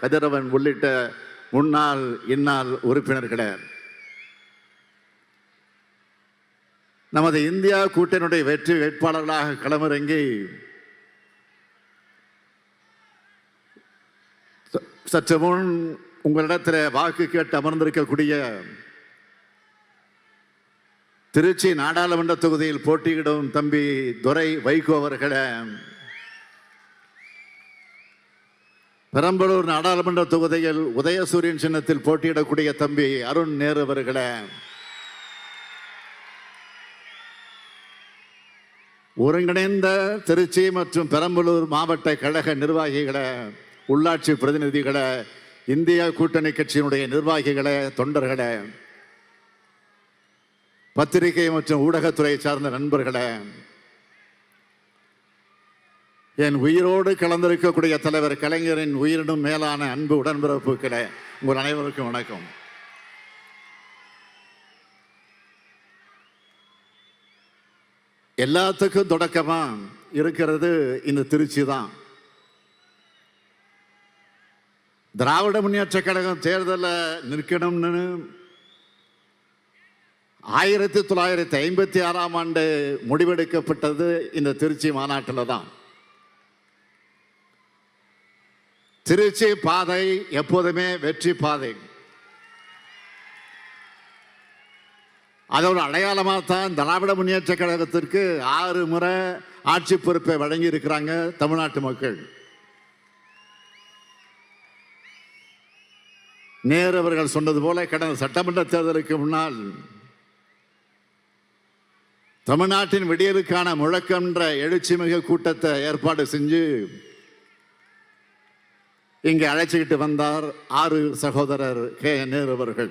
கதிரவன் உள்ளிட்ட முன்னாள் இந்நாள் உறுப்பினர்களே. நமது இந்தியா கூட்டணியுடைய வெற்றி வேட்பாளர்களாக களமிறங்கி ச- சற்று முன் உங்களிடத்தில் வாக்கு கேட்டு அமர்ந்திருக்கக்கூடிய திருச்சி நாடாளுமன்ற தொகுதியில் போட்டியிடும் தம்பி துரை வைகோ அவர்களை. பெரம்பலூர் நாடாளுமன்ற தொகுதியில் உதயசூரியன் சின்னத்தில் போட்டியிடக்கூடிய தம்பி அருண் நேரு அவர்களே. ஒருங்கிணைந்த திருச்சி மற்றும் பெரம்பலூர் மாவட்ட கழக நிர்வாகிகளை உள்ளாட்சி பிரதிநிதிகளை இந்திய கூட்டணி கட்சியினுடைய நிர்வாகிகளை தொண்டர்களை பத்திரிகை மற்றும் ஊடகத்துறை சார்ந்த நண்பர்களை என் உயிரோடு கலந்திருக்கக்கூடிய தலைவர் கலைஞரின் உயிரினும் மேலான அன்பு உடன்பிறப்புகளை உங்கள் அனைவருக்கும் வணக்கம். எல்லாத்துக்கும் தொடக்கமா இருக்கிறது இந்த திருச்சி தான். திராவிட முன்னேற்ற கழகம் தேர்தலில் நிற்கணும்னு ஆயிரத்தி தொள்ளாயிரத்தி ஐம்பத்தி ஆறாம் ஆண்டு முடிவெடுக்கப்பட்டது இந்த திருச்சி மாநாட்டில் தான். திருச்சி பாதை எப்போதுமே வெற்றி பாதை. அதோட அடையாளமாக தான் திராவிட முன்னேற்ற கழகத்திற்கு ஆறு முறை ஆட்சி பொறுப்பை வழங்கி இருக்கிறாங்க தமிழ்நாட்டு மக்கள். நேரு அவர்கள் சொன்னது போல கடந்த சட்டமன்ற தேர்தலுக்கு முன்னால் தமிழ்நாட்டின் விடியலுக்கான முழக்கம்ன்ற எழுச்சி மிக கூட்டத்தை ஏற்பாடு செஞ்சு இங்கே அழைச்சிக்கிட்டு வந்தார் ஆறு சகோதரர் கே நேரு அவர்கள்.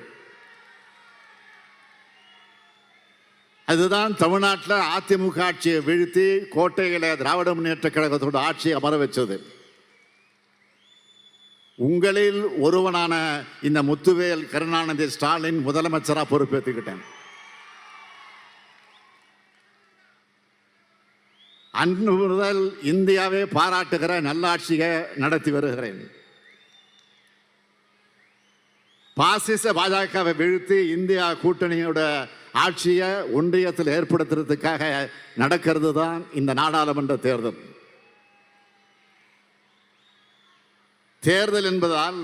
அதுதான் தமிழ்நாட்டில் அதிமுக ஆட்சியை வீழ்த்தி கோட்டைகளை திராவிட முன்னேற்ற கழகத்தோட ஆட்சியை அமர வச்சது. உங்களில் ஒருவனான இந்த முத்துவேல் கருணாநிதி ஸ்டாலின் முதலமைச்சராக பொறுப்பேற்றுக்கிட்டேன் அன்று முதல் இந்தியாவே பாராட்டுகிற நல்லாட்சியை நடத்தி வருகிறேன். பாசிச பாஜகவை வீழ்த்தி இந்தியா கூட்டணியோட ஆட்சியை ஒன்றியத்தில் ஏற்படுத்துறதுக்காக நடக்கிறது தான் இந்த நாடாளுமன்ற தேர்தல். தேர்தல் என்பதால்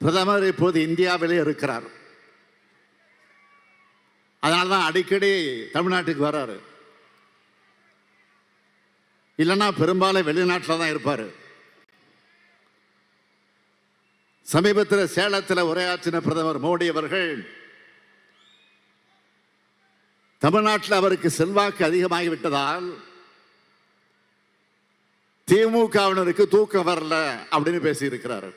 பிரதமர் இப்போது இந்தியாவிலே இருக்கிறார். அதனால தான் அடிக்கடி தமிழ்நாட்டுக்கு வர்றாரு இல்லைன்னா பெரும்பாலும் வெளிநாட்டில் தான் இருப்பார். சமீபத்தில் சேலத்தில் உரையாற்றின பிரதமர் மோடி அவர்கள் தமிழ்நாட்டில் அவருக்கு செல்வாக்கு அதிகமாகிவிட்டதால் திமுகவினருக்கு தூக்கம் வரல அப்படின்னு பேசியிருக்கிறார்.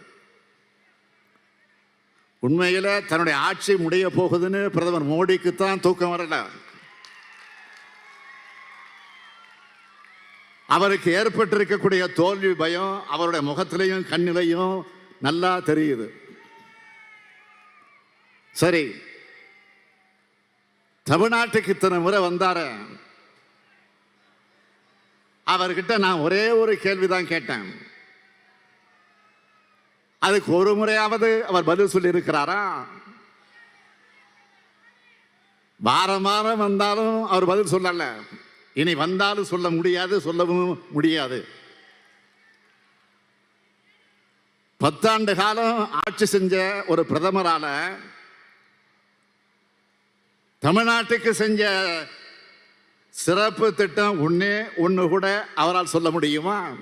உண்மையில் தன்னுடைய ஆட்சி முடிய போகுதுன்னு பிரதமர் மோடிக்கு தான் தூக்கம் வரல. அவருக்கு ஏற்பட்டிருக்கக்கூடிய தோல்வி பயம் அவருடைய முகத்திலையும் கண்ணிலையும் நல்லா தெரியுது. சரி. தமிழ்நாட்டுக்கு இத்தனை முறை வந்தார. அவர்கிட்ட நான் ஒரே ஒரு கேள்விதான் கேட்டேன். அதுக்கு ஒரு முறையாவது அவர் பதில் சொல்லி இருக்கிறாரா வாரம் வாரம் வந்தாலும் அவர் பதில் சொல்லல. இனி வந்தாலும் சொல்ல முடியாது சொல்லவும் முடியாது. பத்தாண்டு காலம் ஆட்சி செஞ்ச ஒரு பிரதமரால தமிழ்நாட்டுக்கு செஞ்ச சிறப்பு திட்டம் ஒன்னே ஒன்று கூட அவரால் சொல்ல முடியுமா?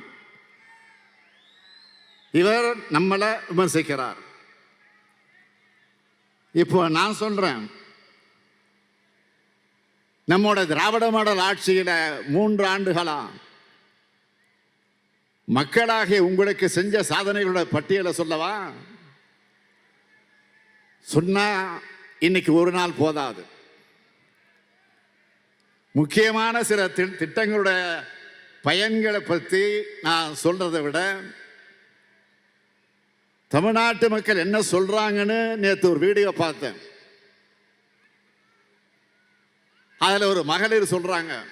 இவர் நம்மளை விமர்சிக்கிறார். இப்போ நான் சொல்றேன். நம்மோட திராவிட மாடல் ஆட்சியில மூன்று ஆண்டுகளாக மக்களாக உங்களுக்கு செஞ்ச சாதனைகளோட பட்டியலை சொல்லவா? சொன்னா இன்னைக்கு ஒரு நாள் போதாது. முக்கியமான சில தி- திட்டங்களோட பயன்களை பற்றி நான் சொல்றதை விட தமிழ்நாட்டு மக்கள் என்ன சொல்றாங்கன்னு நேற்று ஒரு வீடியோ பார்த்தேன். அதில் ஒரு மகளிர் சொல்றாங்க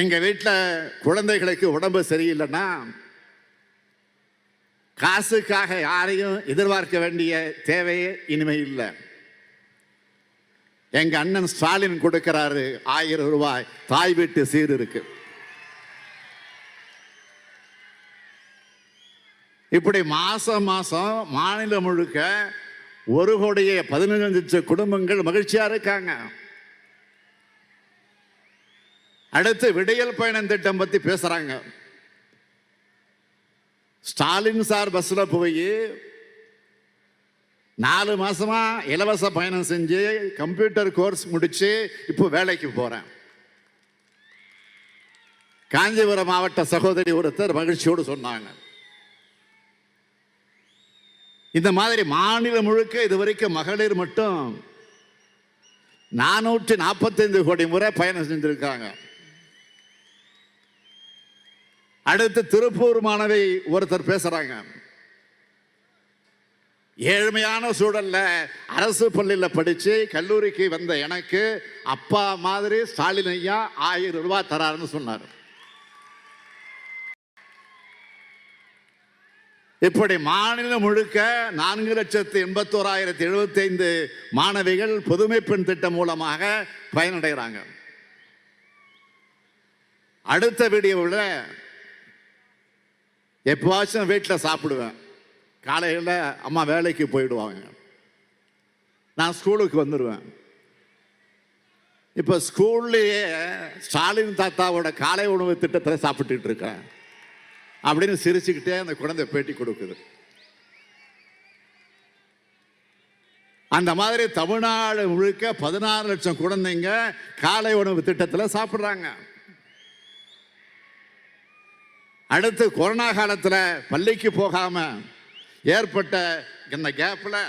எங்க வீட்டில் குழந்தைகளுக்கு உடம்பு சரியில்லைன்னா காசுக்காக யாரையும் எதிர்பார்க்க வேண்டிய தேவையே இனிமே இல்லை. எங்க அண்ணன் ஸ்டாலின் கொடுக்கிறாரு ஆயிரம் ரூபாய் தாய் வீட்டு சீர் இருக்கு. இப்படி மாசம் மாசம் மாநிலம் முழுக்க ஒரு கோடியே பதினஞ்சு குடும்பங்கள் மகிழ்ச்சியா இருக்காங்க. அடுத்து விடையல் பயணம் திட்டம் பத்தி பேசுறாங்க. ஸ்டாலின் சார் பஸ்ல போய் நாலு மாசமா இலவச பயணம் செஞ்சு கம்ப்யூட்டர் கோர்ஸ் முடிச்சு இப்போ வேலைக்கு போறேன். காஞ்சிபுரம் மாவட்ட சகோதரி ஒருத்தர் மகிழ்ச்சியோடு சொன்னாங்க. இந்த மாதிரி மாநிலம் முழுக்க இதுவரைக்கும் மகளிர் மட்டும் நானூற்றி நாற்பத்தைந்து கோடி முறை பயணம் செஞ்சுருக்காங்க. அடுத்து திருப்பூர் மாணவி ஒருத்தர் பேசுறாங்க. ஏழ்மையான சூழல்ல அரசு பள்ளியில படிச்சு கல்லூரிக்கு வந்த எனக்கு அப்பா மாதிரி ஸ்டாலின் ஐயா ஆயிரம் ரூபாய் தராருன்னு சொன்னார். இப்படி மாநிலம் முழுக்க நான்கு லட்சத்து எண்பத்தோராயிரத்தி எழுபத்தி ஐந்து மாணவிகள் புதுமை பெண் திட்டம் மூலமாக பயனடைகிறாங்க. அடுத்த வீடியோவில் எப்போவாச்சும் வீட்டில் சாப்பிடுவேன். காலையில் அம்மா வேலைக்கு போயிடுவாங்க. நான் ஸ்கூலுக்கு வந்துடுவேன் இப்போ ஸ்கூல்லையே ஸ்டாலின் தாத்தாவோட காலை உணவு திட்டத்தில் சாப்பிட்டுட்டு இருக்கேன். அப்படின்னு சிரிச்சுக்கிட்டே அந்த குழந்தை பேட்டி கொடுக்குது. அந்த மாதிரி தமிழ்நாடு முழுக்க பதினாறு லட்சம் குழந்தைங்க காலை உணவு திட்டத்தில் சாப்பிட்றாங்க. அடுத்து கொரோனா காலத்தில் பள்ளிக்கு போகாம ஏற்பட்ட இந்த கேப்பில்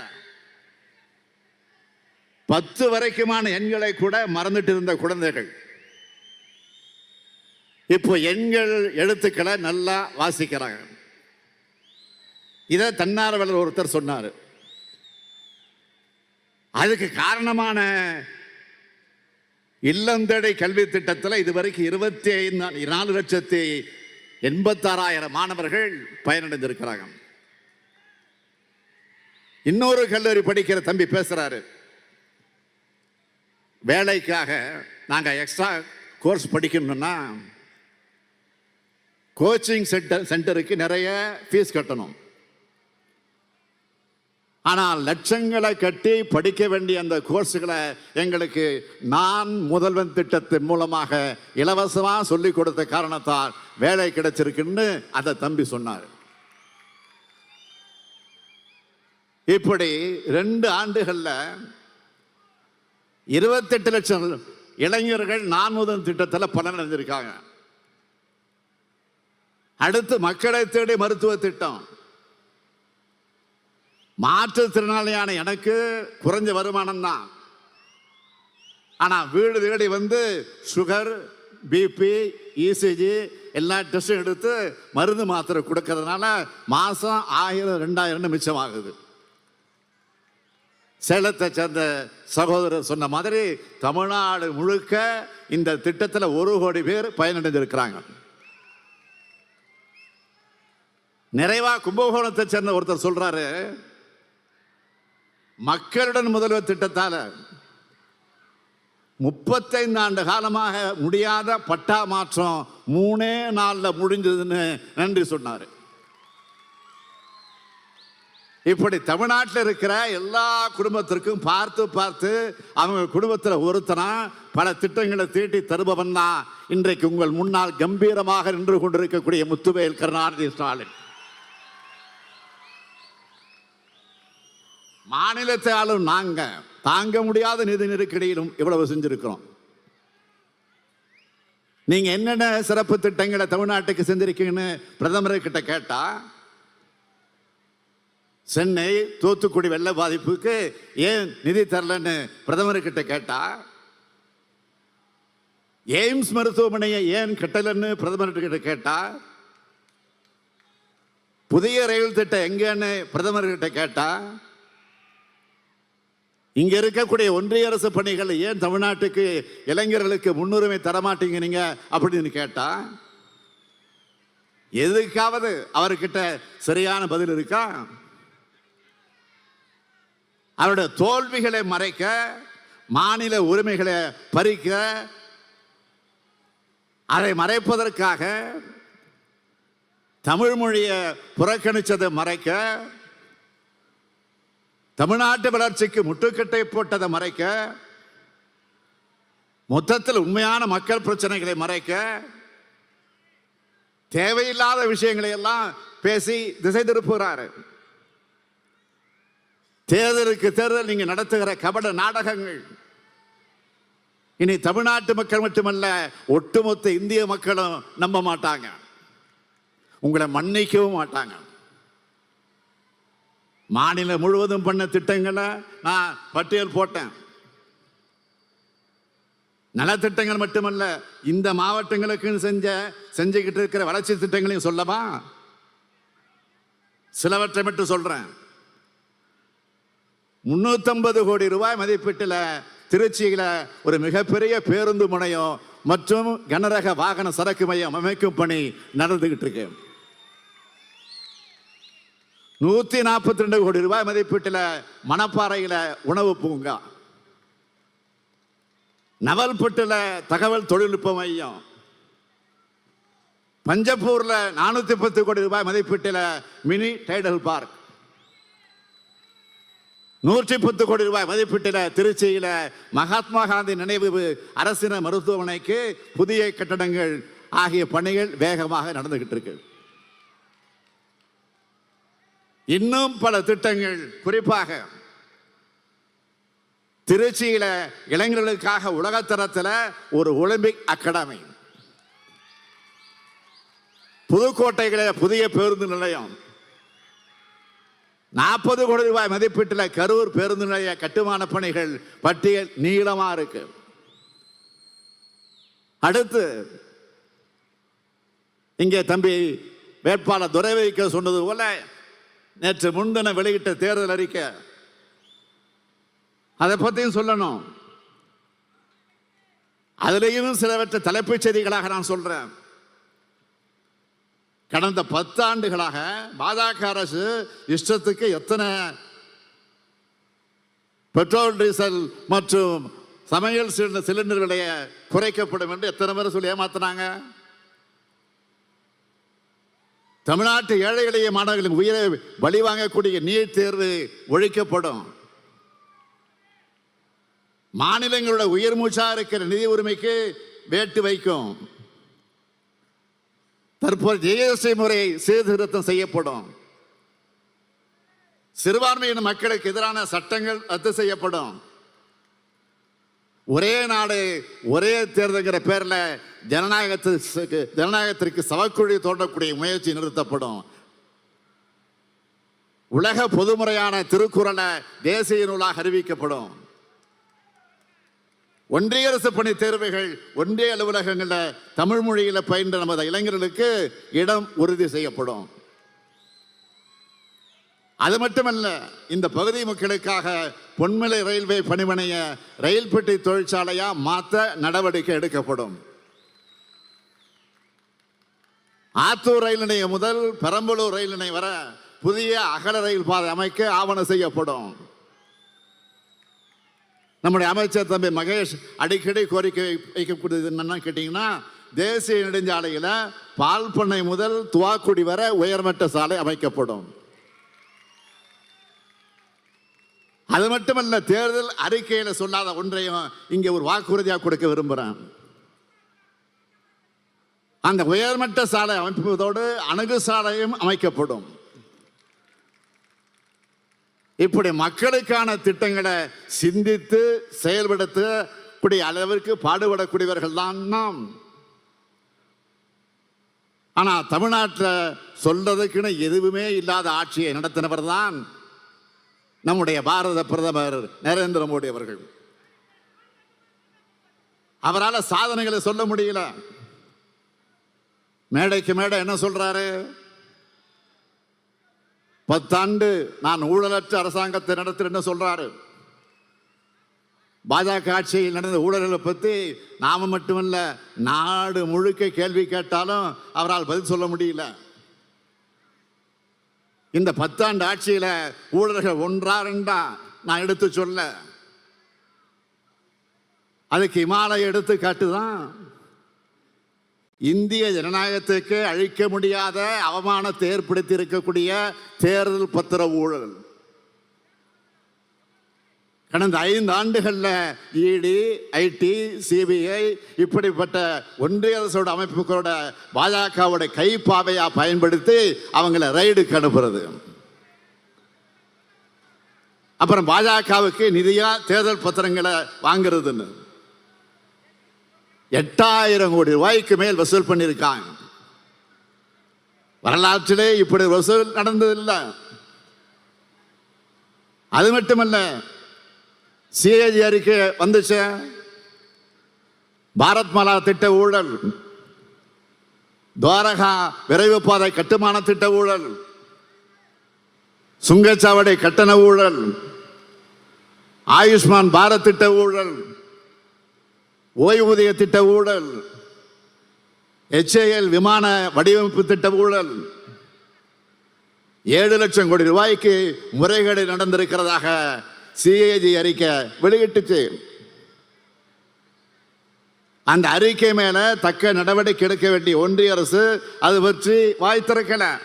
பத்து வரைக்குமான எண்களை கூட மறந்துட்டு இருந்த குழந்தைகள். இப்போ எண்கள் எழுத்துக்களை நல்லா வாசிக்கிறாங்க. இதை தன்னார்வலர் ஒருத்தர் சொன்னார். அதுக்கு காரணமான இல்லந்தடை கல்வி திட்டத்தில் இதுவரைக்கும் இருபத்தி ஐந்து நாலு லட்சத்தி எண்பத்தாறாயிரம் மாணவர்கள் பயனடைந்திருக்கிறாங்க. இன்னொரு கல்லூரி படிக்கிற தம்பி பேசுறாரு. வேலைக்காக நாங்க எக்ஸ்ட்ரா கோர்ஸ் படிக்கணும்னா கோச்சிங் சென்டர் சென்டருக்கு நிறைய ஃபீஸ் கட்டணும். ஆனால் லட்சங்களை கட்டி படிக்க வேண்டிய அந்த கோர்ஸுகளை எங்களுக்கு நான் முதல்வன் திட்டத்தின் மூலமாக இலவசமாக சொல்லிக் கொடுத்த காரணத்தால் வேலை கிடைச்சிருக்குன்னு அந்த தம்பி சொன்னார். இப்படி ரெண்டு ஆண்டுகளில் இருபத்தெட்டு லட்சம் இளைஞர்கள் நான் முதல் திட்டத்தில் பலன் அடைஞ்சிருக்காங்க. அடுத்து மக்களை தேடி மருத்துவ திட்டம். மாற்றுத்திறனாளியான எனக்கு குறைஞ்ச வருமானம் தான். ஆனால் வீடு தேடி வந்து சுகர் பிபி இசிஜி எல்லா டெஸ்டும் எடுத்து மருந்து மாத்திரை கொடுக்கறதுனால மாதம் ஆயிரம் ரெண்டாயிரம் மிச்சமாகுது. சேலத்தை சேர்ந்த சகோதரர் சொன்ன மாதிரி தமிழ்நாடு முழுக்க இந்த திட்டத்தில் ஒரு கோடி பேர் பயனடைஞ்சிருக்கிறாங்க நிறைவாக கும்பகோணத்தை சேர்ந்த ஒருத்தர் சொல்கிறாரு மக்களுடன் முதல்வர் திட்டத்தால முப்பத்தைந்து ஆண்டு காலமாக முடியாத பட்டா மாற்றம் மூணே நாளில் முடிஞ்சதுன்னு நன்றி சொன்னார். இப்படி தமிழ்நாட்டில் இருக்கிற எல்லா குடும்பத்திற்கும் பார்த்து பார்த்து அவங்க குடும்பத்தில் ஒருத்தனா பல திட்டங்களை தீட்டி தருபவன் தான் இன்றைக்கு உங்கள் முன்னால் கம்பீரமாக நின்று கொண்டிருக்கக்கூடிய முத்துவேல் கருணாநிதி ஸ்டாலின். மாநிலத்தை ஆளும் நாங்க தாங்க முடியாத நிதி நெருக்கடியிலும் இவ்வளவு செஞ்சிருக்கிறோம். நீங்க என்னென்ன சிறப்பு திட்டங்களை தமிழ்நாட்டுக்கு செஞ்சிருக்கீங்கன்னு பிரதமர் கிட்ட கேட்டா சென்னை தூத்துக்குடி வெள்ள பாதிப்புக்கு ஏன் நிதி தரலன்னு பிரதமர் கிட்ட கேட்டா எய்ம்ஸ் மருத்துவமனையை ஏன் கட்டலன்னு பிரதமர் கிட்ட கேட்டா புதிய ரயில் திட்டம் எங்கன்னு பிரதமர் கிட்ட கேட்டா இங்க இருக்கக்கூடிய ஒன்றிய அரசு பணிகள் ஏன் தமிழ்நாட்டுக்கு இளைஞர்களுக்கு முன்னுரிமை தரமாட்டீங்க நீங்க அப்படின்னு கேட்டா எதுக்காவது அவர்கிட்ட சரியான பதில் இருக்கா? அவருடைய தோல்விகளை மறைக்க மாநில உரிமைகளை பறிக்க அதை மறைப்பதற்காக தமிழ் மொழியை புறக்கணிச்சதை மறைக்க தமிழ்நாட்டு வளர்ச்சிக்கு முட்டுக்கட்டை போட்டதை மறைக்க மொத்தத்தில் உண்மையான மக்கள் பிரச்சனைகளை மறைக்க தேவையில்லாத விஷயங்களை எல்லாம் பேசி திசை திருப்புகிறாரு. தேர்தலுக்கு தேர்தல் நீங்க நடத்துகிற கபட நாடகங்கள். இனி தமிழ்நாட்டு மக்கள் மட்டுமல்ல ஒட்டுமொத்த இந்திய மக்களும் நம்ப மாட்டாங்க. உங்களை மன்னிக்கவும் மாட்டாங்க. மாநிலம் முழுவதும் பண்ண திட்டங்களை நான் பட்டியல் போட்டேன். நலத்திட்டங்கள் மட்டுமல்ல இந்த மாவட்டங்களுக்கு செஞ்ச செஞ்சுக்கிட்டு இருக்கிற வளர்ச்சி திட்டங்களையும் சொல்லவா? சிலவற்றை மட்டும் சொல்றேன். முன்னூத்தம்பது கோடி ரூபாய் மதிப்பீட்டில் திருச்சியில் ஒரு மிகப்பெரிய பேருந்து முனையம் மற்றும் கனரக வாகன சரக்கு மையம் அமைக்கும் பணி நடந்துகிட்டு இருக்கு. நூத்தி நாற்பத்தி ரெண்டு கோடி ரூபாய் மதிப்பீட்டில் மணப்பாறையில் உணவு பூங்கா. நவல்பட்டுல தகவல் தொழில்நுட்ப மையம். பஞ்சப்பூர்ல நானூத்தி பத்து கோடி ரூபாய் மதிப்பீட்டில் மினி டைடல் பார்க். நூற்றி பத்து கோடி ரூபாய் மதிப்பீட்டில் திருச்சியில் மகாத்மா காந்தி நினைவு அரசின மருத்துவமனைக்கு புதிய கட்டடங்கள் ஆகிய பணிகள் வேகமாக நடந்துகிட்டு இருக்கு. இன்னும் பல திட்டங்கள். குறிப்பாக திருச்சியில இளைஞர்களுக்காக உலகத்தரத்தில் ஒரு ஒலிம்பிக் அகாடமி. புதுக்கோட்டைகளில் புதிய பேருந்து நிலையம். நாற்பது கோடி ரூபாய் மதிப்பீட்டில் கரூர் பேருந்து நிலைய கட்டுமான பணிகள் பட்டியல் நீளமா இருக்கு. அடுத்து இங்கே தம்பி வேட்பாளர் துரை வைக்க சொன்னது போல நேற்று முன்தின வெளியிட்ட தேர்தல் அறிக்கை. அதை பற்றியும் சொல்லணும். அதுலேயும் சிலவற்றை தலைப்புச் செய்திகளாக நான் சொல்றேன். கடந்த பத்தாண்டுகளாக பாஜக அரசு இஷ்டத்துக்கு எத்தனை பெட்ரோல் டீசல் மற்றும் சமையல் சிலிண்டர் விலையை குறைக்கப்படும் என்று எத்தனை பேர் சொல்லி ஏமாத்தினாங்க? தமிழ்நாட்டு ஏழை எளிய மாணவர்களின் உயிரை வழி வாங்கக்கூடிய நீட் தேர்வு ஒழிக்கப்படும். மாநிலங்களோட உயர் மூச்சா இருக்கிற நிதி உரிமைக்கு வேட்டு வைக்கும். தற்போது ஜிஎஸ்டி முறை சீர்திருத்தம் செய்யப்படும். சிறுபான்மையின மக்களுக்கு எதிரான சட்டங்கள் ரத்து செய்யப்படும். ஒரே நாடு ஒரே தேர்தல்கிற பேர்ல ஜனநாயகத்திற்கு ஜனநாயகத்திற்கு சவக்குழி தோண்டக்கூடிய முயற்சி நிறுத்தப்படும். உலக பொதுமுறையான திருக்குறளை தேசிய நூலாக அறிவிக்கப்படும். ஒன்றிய அரசு பணி தேர்வுகள் ஒன்றிய அலுவலகங்களில் தமிழ் மொழியில் பயின்ற நமது இளைஞர்களுக்கு இடம் உறுதி செய்யப்படும். அது மட்டுமல்ல இந்த பகுதி மக்களுக்காக பொன்மலை ரயில்வே பணிமனைய ரயில் பெட்டி தொழிற்சாலையா மாற்ற நடவடிக்கை எடுக்கப்படும். ஆத்தூர் ரயில் நிலையம் முதல் பெரம்பலூர் ரயில் நிலையம் வர புதிய அகல ரயில் பாதை அமைக்க ஆவணம் செய்யப்படும். நம்முடைய அமைச்சர் தம்பி மகேஷ் அடிக்கடி கோரிக்கை வைக்கக்கூடியது என்னன்னு கேட்டிங்கன்னா தேசிய நெடுஞ்சாலையில் பால் பண்ணை முதல் துவாக்குடி வரை உயர்மட்ட சாலை அமைக்கப்படும். அது மட்டுமல்ல தேர்தல் அறிக்கையில் சொல்லாத ஒன்றையும் இங்கே ஒரு வாக்குறுதியாக கொடுக்க விரும்புகிறேன் அந்த உயர்மட்ட சாலை அமைப்பதோடு அணுகு சாலையும் அமைக்கப்படும். இப்படி மக்களுக்கான திட்டங்களை சிந்தித்து செயல்படுத்தக்கூடிய அளவிற்கு பாடுபடக்கூடியவர்கள் தான் நாம். ஆனால் தமிழ்நாட்டில் சொல்றதுக்குன்னு எதுவுமே இல்லாத ஆட்சியை நடத்தினவர் தான் நம்முடைய பாரத பிரதமர் நரேந்திர மோடி அவர்கள். அவரால் சாதனைகளை சொல்ல முடியல. மேடைக்கு மேடை என்ன சொல்றாரு? பத்தாண்டு நான் ஊழலற்ற அரசாங்கத்தை நடத்துறேன்னு சொல்றாரு? பாஜக ஆட்சியில் நடந்த ஊழல்களை பற்றி நாம மட்டுமல்ல நாடு முழுக்க கேள்வி கேட்டாலும் அவரால் பதில் சொல்ல முடியல. இந்த பத்தாண்டு ஆட்சியில ஊழல்கள் ஒன்றா ரெண்டா நான் எடுத்து சொல்ல. அதுக்கு இமாலய எடுத்துக்காட்டு தான் இந்திய ஜனநாயகத்துக்கு அழிக்க முடியாத அவமானத்தை ஏற்படுத்தி இருக்கக்கூடிய தேர்தல் பத்திர ஊழல். கடந்த ஐந்து ஆண்டுகளில் இடி ஐடி சிபிஐ இப்படிப்பட்ட ஒன்றிய அரசோட அமைப்புகளோட பாஜகவோட கைப்பாவையாக பயன்படுத்தி அவங்கள ரைடுக்கு அனுப்புறது. அப்புறம் பாஜகவுக்கு நிதியாக தேர்தல் பத்திரங்களை வாங்குறதுன்னு. எட்டாயிரம் கோடி ரூபாய்க்கு மேல் வசூல் பண்ணியிருக்காங்க. வரலாற்றிலே இப்படி வசூல் நடந்ததில்லை. அது மட்டுமல்ல சிஏஜி அறிக்கை வந்துச்சு. பாரத் மாலா திட்ட ஊழல். துவாரகா விரைவு பாதை கட்டுமான திட்ட ஊழல். சுங்கச்சாவடி கட்டண ஊழல். ஆயுஷ்மான் பாரத் திட்ட ஊழல். ஓய்வூதிய திட்ட ஊழல் எச்ஏஎல் விமான வடிவமைப்பு திட்ட ஊழல் ஏழு லட்சம் கோடி ரூபாய்க்கு முறைகேடு நடந்திருக்கிறதாக சிஏஜி அறிக்கை வெளியிட்டுச்சு. அந்த அறிக்கை மேல தக்க நடவடிக்கை எடுக்க வேண்டிய ஒன்றிய அரசு அது பற்றி வாய் திறக்கல.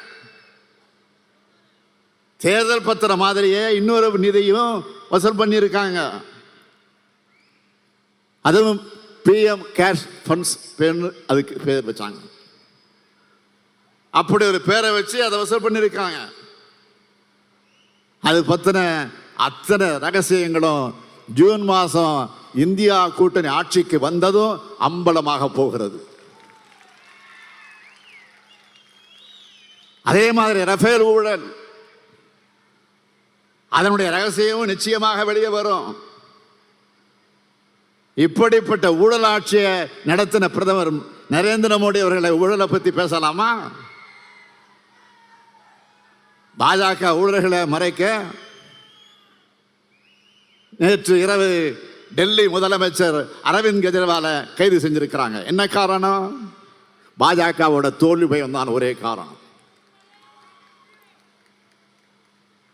தேர்தல் பத்திர மாதிரியே இன்னொரு நிதியும் வசூல் பண்ணியிருக்காங்க. அதுவும் பிஎம் கேஷ் ஃபண்ட்ஸ் பேர்னு அதுக்கு பேர் வச்சாங்க. அப்படி ஒரு பேரை வச்சு அதை வசூல் பண்ணியிருக்காங்க. அது பற்றின அத்தனை ரகசியங்களும் ஜூன் மாதம் இந்தியா கூட்டணி ஆட்சிக்கு வந்ததும் அம்பலமாக போகிறது. அதே மாதிரி ரஃபேல் ஊழல். அதனுடைய ரகசியமும் நிச்சயமாக வெளியே வரும். இப்படிப்பட்ட ஊழலாட்சியை நடத்தின பிரதமர் நரேந்திர மோடி அவர்களை ஊழலை பத்தி பேசலாமா? பாஜக ஊழல்களை மறைக்க நேற்று இரவு டெல்லி முதலமைச்சர் அரவிந்த் கெஜ்ரிவால கைது செஞ்சிருக்கிறாங்க. என்ன காரணம்? பாஜகவோட தோல்வி பயம் தான் ஒரே காரணம்.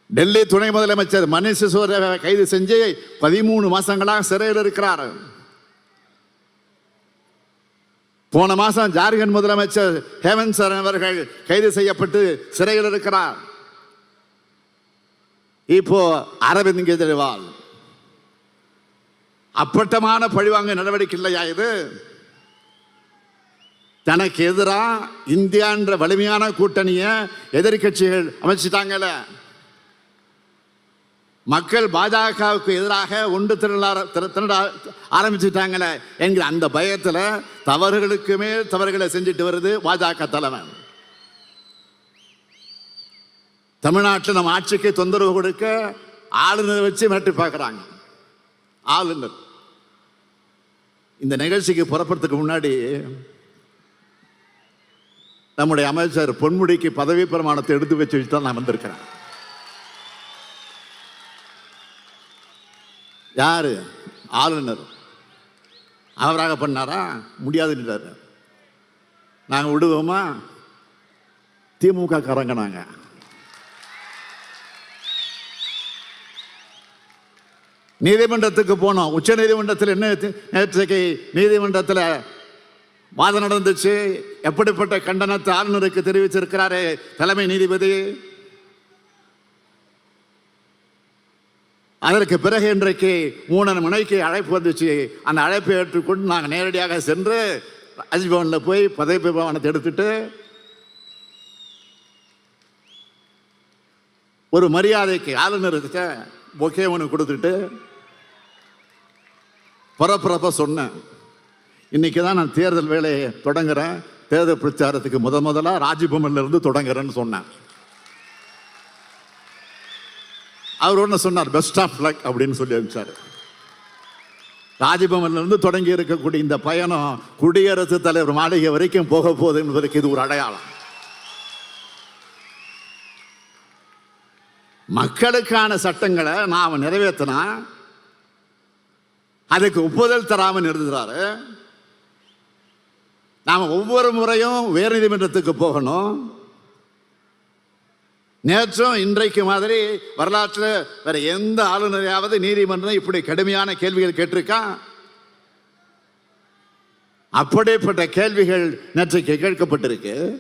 டெல்லி துணை முதலமைச்சர் மணிஷ் சிசோடியாவை கைது செஞ்சு பதிமூணு மாசங்களாக சிறையில் இருக்கிறார். போன மாசம் ஜார்க்கண்ட் முதலமைச்சர் ஹேமந்த் சரண் அவர்கள் கைது செய்யப்பட்டு சிறையில் இருக்கிறார். இப்போ அரவிந்த் கெஜ்ரிவால். அப்பட்டமான பழிவாங்க நடவடிக்கை இல்லையா இது? தனக்கு எதிராக இந்தியான்ற வலிமையான கூட்டணியை எதிர்க்கட்சிகள் அமைச்சிட்டாங்கல்ல மக்கள் பாஜகவுக்கு எதிராக ஒன்று திரளார திர- திரட ஆரம்பிச்சுட்டாங்களே என்கிற அந்த பயத்தில் தவறுகளுக்குமே தவறுகளை செஞ்சுட்டு வருது பாஜக தலைமை தமிழ்நாட்டில் நம்ம ஆட்சிக்கு தொந்தரவு கொடுக்க ஆளுநர் வச்சு மிரட்டி பார்க்குறாங்க. ஆளுநர். இந்த நிகழ்ச்சிக்கு புறப்படுறதுக்கு முன்னாடி நம்முடைய அமைச்சர் பொன்முடிக்கு பதவி பிரமாணத்தை எடுத்து வச்சு தான் நான் வந்திருக்கிறேன். யார்? ஆளுநர். அவராக பண்ணாரா? முடியாதுன்றார் நாங்கள் விடுவோமா? திமுக காரங்க நாங்கள் நீதிமன்றத்துக்கு போனோம். உச்ச நீதிமன்றத்தில் என்ன நேற்றைக்கு நீதிமன்றத்தில் வாதம் நடந்துச்சு. எப்படிப்பட்ட கண்டனத்தை ஆளுநருக்கு தெரிவிச்சிருக்கிறாரு தலைமை நீதிபதி? அதற்கு பிறகு இன்றைக்கு மூணு மணிக்கு அழைப்பு வந்துச்சு. அந்த அழைப்பை ஏற்றுக்கொண்டு நாங்கள் நேரடியாக சென்று ராஜ்பவனில் போய் பதவி பவனத்தை எடுத்துட்டு ஒரு மரியாதைக்கு ஆளுநருக்கு பொக்கே ஒன்று கொடுத்துட்டு பரபரப்பாக சொன்னேன். இன்றைக்கி தான் நான் தேர்தல் வேலையை தொடங்குறேன். தேர்தல் பிரச்சாரத்துக்கு முத முதலாக ராஜ்பவன்லேருந்து தொடங்குறேன்னு சொன்னேன். அவர் ஒன்று சொன்னார் பெஸ்ட் ஆஃப் லக் அப்படின்னு சொல்லி அனுப்பிச்சார். ராஜபவன்லேருந்து தொடங்கி இருக்கக்கூடிய இந்த பயணம் குடியரசுத் தலைவர் மாளிகை வரைக்கும் போக போகுது என்பதற்கு இது ஒரு அடையாளம். மக்களுக்கான சட்டங்களை நாம் நிறைவேற்றினா அதுக்கு ஒப்புதல் தராமல் நிறுத்துறாரு நாம் ஒவ்வொரு முறையும் உயர் நீதிமன்றத்துக்கு போகணும். நேற்றும் இன்றைக்கு மாதிரி வரலாற்றில் வேற எந்த ஆளுநரையாவது நீதிமன்றம் இப்படி கடுமையான கேள்விகள் கேட்டிருக்கான்? அப்படிப்பட்ட கேள்விகள் நேற்றைக்கு கேட்கப்பட்டிருக்கு.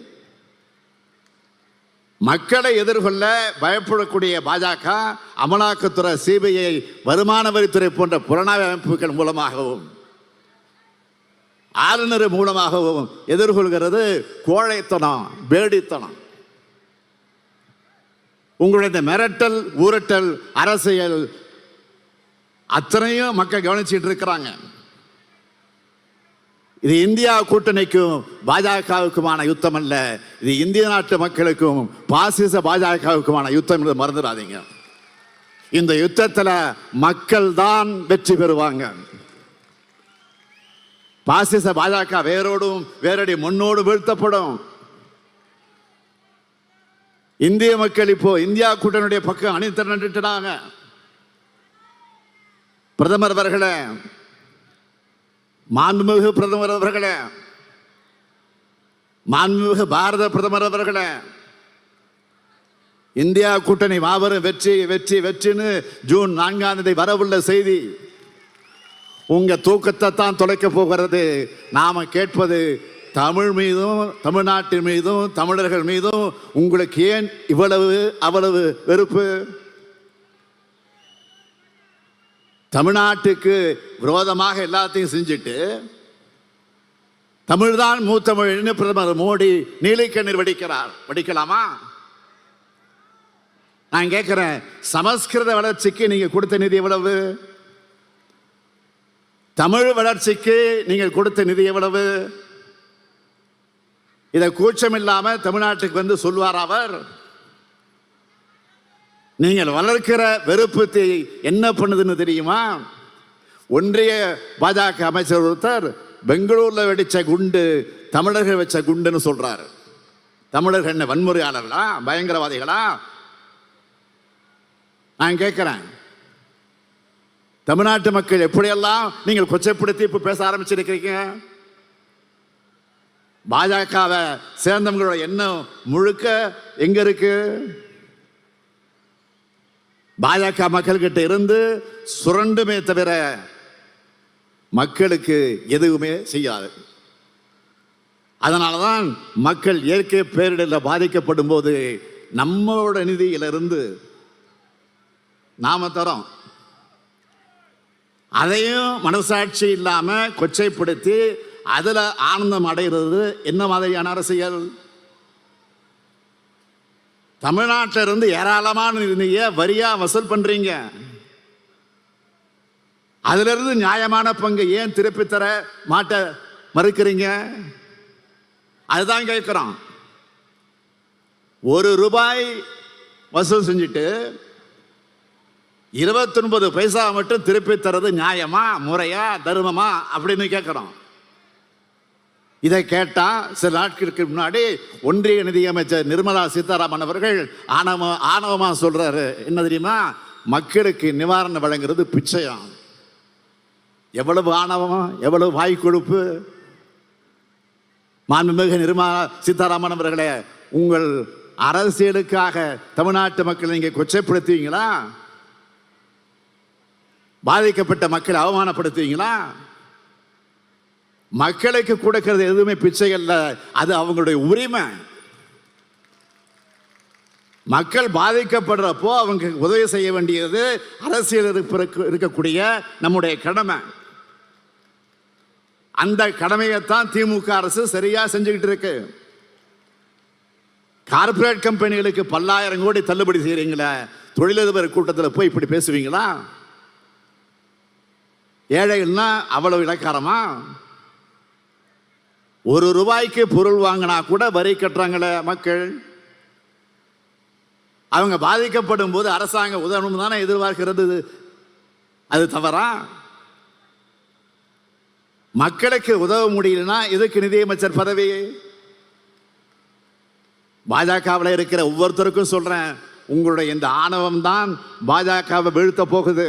மக்களை எதிர்கொள்ள பயப்படக்கூடிய பாஜக அமலாக்கத்துறை சிபிஐ வருமான வரித்துறை போன்ற புலனாய்வு அமைப்புகள் மூலமாகவும் ஆளுநர் மூலமாகவும் எதிர்கொள்கிறது கோழைத்தனம் பேடித்தனம் உங்களுடைய இந்த மிரட்டல் ஊரட்டல் அரசியல் அத்தனையும் மக்கள் கவனிச்சுட்டு இருக்கிறாங்க. இது இந்தியா கூட்டணிக்கும் பாஜகவுக்குமான யுத்தம் அல்ல இது இந்திய நாட்டு மக்களுக்கும் பாசிச பாஜகவுக்குமான யுத்தம் என்று மறந்துடாதீங்க. இந்த யுத்தத்தில் மக்கள் தான் வெற்றி பெறுவாங்க. பாசிச பாஜக வேரோடும் வேரடி முன்னோடு வீழ்த்தப்படும். இந்திய மக்கள் இப்போ இந்தியா கூட்டணியுடைய பக்கம் அணி திரண்டுட்டாங்க பிரதமர் அவர்களே மாண்புமிகு பிரதமர் அவர்களே மாண்புமிகு பாரத பிரதமர் அவர்களே இந்தியா கூட்டணி மாபெரும் வெற்றி வெற்றி வெற்றின்னு ஜூன் நான்காம் தேதி வரவுள்ள செய்தி. உங்க தூக்கத்தை தான் தொலைக்க போகிறது. நாம கேட்பது தமிழ் மீதும் தமிழ்நாட்டின் மீதும் தமிழர்கள் மீதும் உங்களுக்கு ஏன் இவ்வளவு அவ்வளவு வெறுப்பு? தமிழ்நாட்டுக்கு விரோதமாக எல்லாத்தையும் செஞ்சுட்டு தமிழ்தான் மூத்தமிழ்னு பிரதமர் மோடி நீலிக்கண்ணீர் வடிக்கிறார். வடிக்கலாமா? நான் கேட்கிறேன் சமஸ்கிருத வளர்ச்சிக்கு நீங்க கொடுத்த நிதி எவ்வளவு? தமிழ் வளர்ச்சிக்கு நீங்கள் கொடுத்த நிதி எவ்வளவு? இதை கூச்சம் இல்லாம தமிழ்நாட்டுக்கு வந்து சொல்வார் அவர். நீங்கள் வளர்க்கிற வெறுப்பு என்ன பண்ணுதுன்னு தெரியுமா? ஒன்றிய பாஜக அமைச்சர் ஒருத்தர் பெங்களூர்ல வெடிச்ச குண்டு தமிழர்கள் வச்ச குண்டுன்னு சொல்றாரு. தமிழர்கள் என்ன வன்முறையாளர்களா? பயங்கரவாதிகளா? நான் கேட்கிறேன். தமிழ்நாட்டு மக்கள் எப்படியெல்லாம் நீங்கள் கொச்சைப்படுத்தி இப்ப பேச ஆரம்பிச்சிருக்கிறீங்க? பாஜகவை சேர்ந்தவங்களோட எண்ணம் முழுக்க எங்க இருக்கு? பாஜக மக்கள்கிட்ட இருந்து சுரண்டுமே தவிர மக்களுக்கு எதுவுமே செய்யாது. அதனால தான் மக்கள் இயற்கை பேரிடரில் பாதிக்கப்படும் போது நம்மளோட நிதியிலிருந்து நாம தரோம். அதையும் மனசாட்சி இல்லாம கொச்சைப்படுத்தி அதுல ஆனந்தம் அடைகிறது. என்ன மாதிரியான அரசியல்? தமிழ்நாட்டில இருந்து ஏராளமான நிதியை வரியா வசூல் பண்றீங்க. அதுல இருந்து நியாயமான பங்கு ஏன் திருப்பி தர மாட்ட மறுக்கிறீங்க? அதுதான் கேட்கிறோம் ஒரு ரூபாய் வசூல் செஞ்சுட்டு இருபத்தொன்பது பைசா மட்டும் திருப்பி தரது நியாயமா முறையா தர்மமா அப்படின்னு கேட்குறோம் இதை கேட்டால் சில நாட்களுக்கு முன்னாடி ஒன்றிய நிதியமைச்சர் நிர்மலா சீதாராமன் அவர்கள் ஆணவ ஆணவமாக சொல்கிறாரு என்ன தெரியுமா? மக்களுக்கு நிவாரணம் வழங்குறது பிச்சையாம். எவ்வளவு ஆணவம்? எவ்வளவு வாய் கொழுப்பு? மாண்புமிகு நிர்மலா சீதாராமன் அவர்களே உங்கள் அரசியலுக்காக தமிழ்நாட்டு மக்களை நீங்கள் கொச்சைப்படுத்துவீங்களா? பாதிக்கப்பட்ட மக்களை அவமானப்படுத்துவீங்களா? மக்களுக்கு கொடுக்கிறது எதுவுமே பிச்சை அல்ல. அது அவங்களுடைய உரிமை. மக்கள் பாதிக்கப்படுறப்போ அவங்க உதவி செய்ய வேண்டியது அரசியல் இருக்கக்கூடிய நம்முடைய கடமை. அந்த கடமையைத்தான் திமுக அரசு சரியா செஞ்சுக்கிட்டு இருக்கு. கார்ப்பரேட் கம்பெனிகளுக்கு பல்லாயிரம் கோடி தள்ளுபடி செய்கிறீங்களே தொழிலதிபர் கூட்டத்தில் போய் இப்படி பேசுவீங்களா? ஏழைகள்னா அவ்வளவு இலக்காரமா? ஒரு ரூபாய்க்கு பொருள் வாங்கினா கூட வரி கட்டுறாங்களே மக்கள். அவங்க பாதிக்கப்படும் போது அரசாங்கம் உதவணும் தானே எதிர்பார்க்கிறது. அது தவறா? மக்களுக்கு உதவ முடியலன்னா எதுக்கு நிதியமைச்சர் பதவி? பாஜகவில் இருக்கிற ஒவ்வொருத்தருக்கும் சொல்றேன் உங்களுடைய இந்த ஆணவம் தான் பாஜகவை வீழ்த்த போகுது.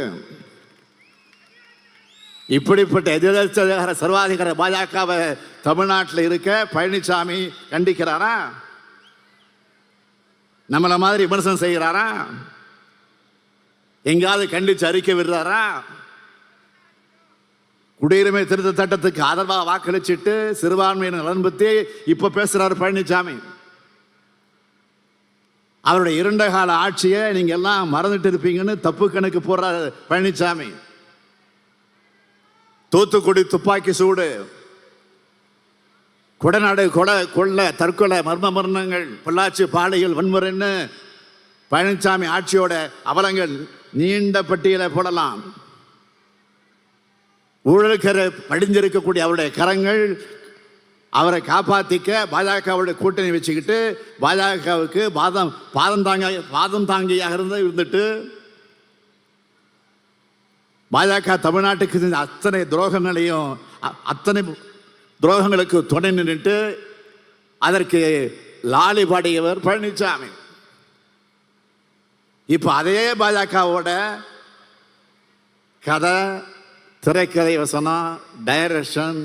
இப்படிப்பட்ட எதிர்த்த சர்வாதிகார பாஜகவை தமிழ்நாட்டில் இருக்க பழனிசாமி கண்டிக்கிறாரா? நம்மளை மாதிரி விமர்சனம் செய்கிறாரா? எங்காவது கண்டிச்சு அறிக்கை விடுறாரா? குடியுரிமை திருத்த சட்டத்துக்கு ஆதரவாக வாக்களிச்சிட்டு சிறுபான்மையினர் நலன் பற்றி இப்போ பேசுகிறார் பழனிசாமி. அவருடைய இரண்ட கால ஆட்சியை நீங்கள் எல்லாம் மறந்துட்டு இருப்பீங்கன்னு தப்பு கணக்கு போடுறாரு பழனிசாமி. தூத்துக்குடி துப்பாக்கி சூடு. கொடநாடு கொலை கொள்ள தற்கொலை மர்ம மரணங்கள் பொள்ளாச்சி பாடையில் வன்முறைன்னு பழனிசாமி ஆட்சியோட அவலங்கள் நீண்ட பட்டியலை போடலாம். ஊழல்கரை படிஞ்சிருக்கக்கூடிய அவருடைய கரங்கள் அவரை காப்பாத்திக்க பாஜகவுடைய கூட்டணி வச்சுக்கிட்டு பாஜகவுக்கு பாதம் பாதம் தாங்க பாதம் தாங்கியாக இருந்து இருந்துட்டு பாஜக தமிழ்நாட்டுக்கு செஞ்ச அத்தனை துரோகங்களையும் அத்தனை துரோகங்களுக்கு துணை நின்றுட்டு அதற்கு லாலி பாடியவர் பழனிசாமி இப்போ அதே பாஜகவோட கதை திரைக்கதை வசனம் டைரக்ஷன்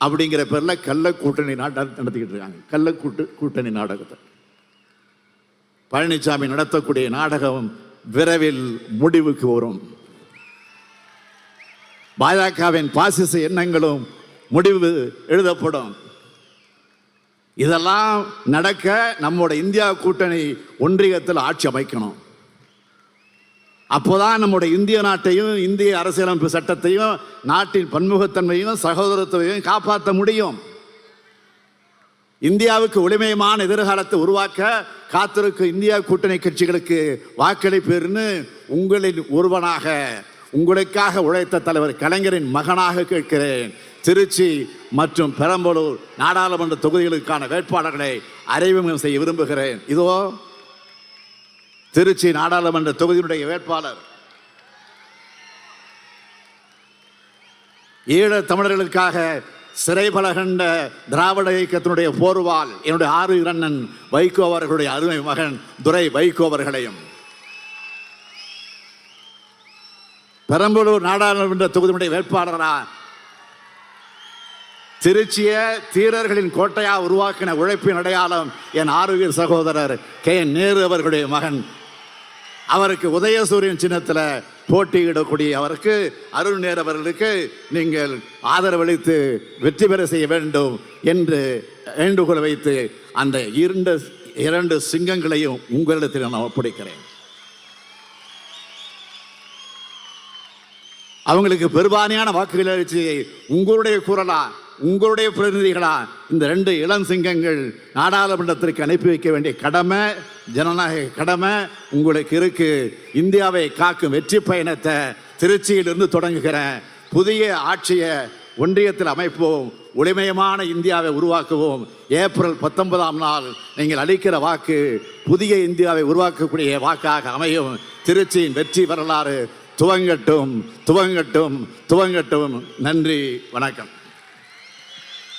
அப்படிங்கிற பேரில் கள்ள கூட்டணி நாட்டம் நடத்திக்கிட்டு இருக்காங்க. கள்ள கூட்டு கூட்டணி நாடகத்தை. பழனிசாமி நடத்தக்கூடிய நாடகம் விரைவில் முடிவுக்கு வரும். பாஜகவின் பாசிச எண்ணங்களும் முடிவு எழுதப்படும். இதெல்லாம் நடக்க நம்மோட இந்தியா கூட்டணி ஒன்றியத்தில் ஆட்சி அமைக்கணும். அப்போதான் நம்முடைய இந்திய நாட்டையும் இந்திய அரசியலமைப்பு சட்டத்தையும் நாட்டின் பன்முகத்தன்மையும் சகோதரத்துவையும் காப்பாற்ற முடியும். இந்தியாவுக்கு ஒளிமயமான எதிர்காலத்தை உருவாக்க காத்திருக்கும் இந்தியா கூட்டணி கட்சிகளுக்கு வாக்களிப்பேர்னு உங்களின் ஒருவனாக உங்களுக்காக உழைத்த தலைவர் கலைஞரின் மகனாக கேட்கிறேன். திருச்சி மற்றும் பெரம்பலூர் நாடாளுமன்ற தொகுதிகளுக்கான வேட்பாளர்களை அறிமுகம் செய்ய விரும்புகிறேன். இதோ திருச்சி நாடாளுமன்ற தொகுதியினுடைய வேட்பாளர். ஈழத் தமிழர்களுக்காக சிறை பலகண்ட திராவிட இயக்கத்தினுடைய போர்வால் என்னுடைய ஆறு இரண்ணன் வைகோ அவர்களுடைய அருமை மகன் துரை வைகோ அவர்களையும். பெரம்பலூர் நாடாளுமன்ற தொகுதியினுடைய வேட்பாளரா திருச்சியை தீரர்களின் கோட்டையாக உருவாக்கின உழைப்பின் அடையாளம் என் ஆரோக்கிய சகோதரர் கே. என். நேரு அவர்களுடைய மகன். அவருக்கு உதயசூரியன் சின்னத்தில் போட்டியிடக்கூடிய அவருக்கு அருள் நேர் அவர்களுக்கு நீங்கள் ஆதரவளித்து வெற்றி பெற செய்ய வேண்டும் என்று வேண்டுகோள் வைத்து அந்த இரண்டு இரண்டு சிங்கங்களையும் உங்களிடத்தில் நான் ஒப்படைக்கிறேன். அவங்களுக்கு பெரும்பான்மையான வாக்குகள் அளிச்சு உங்களுடைய குரலா உங்களுடைய பிரதிநிதிகளா இந்த ரெண்டு இளம் சிங்கங்கள் நாடாளுமன்றத்திற்கு அனுப்பி வைக்க வேண்டிய கடமை ஜனநாயக கடமை உங்களுக்கு இருக்கு. இந்தியாவை காக்கும் வெற்றி பயணத்தை திருச்சியிலிருந்து தொடங்குகிறேன் புதிய ஆட்சியை ஒன்றியத்தில் அமைப்போம் ஒளிமயமான இந்தியாவை உருவாக்குவோம். ஏப்ரல் பத்தொன்பதாம் நாள் நீங்கள் அளிக்கிற வாக்கு புதிய இந்தியாவை உருவாக்கக்கூடிய வாக்காக அமையும். திருச்சியின் வெற்றி வரலாறு துவங்கட்டும் துவங்கட்டும் துவங்கட்டும். நன்றி வணக்கம்.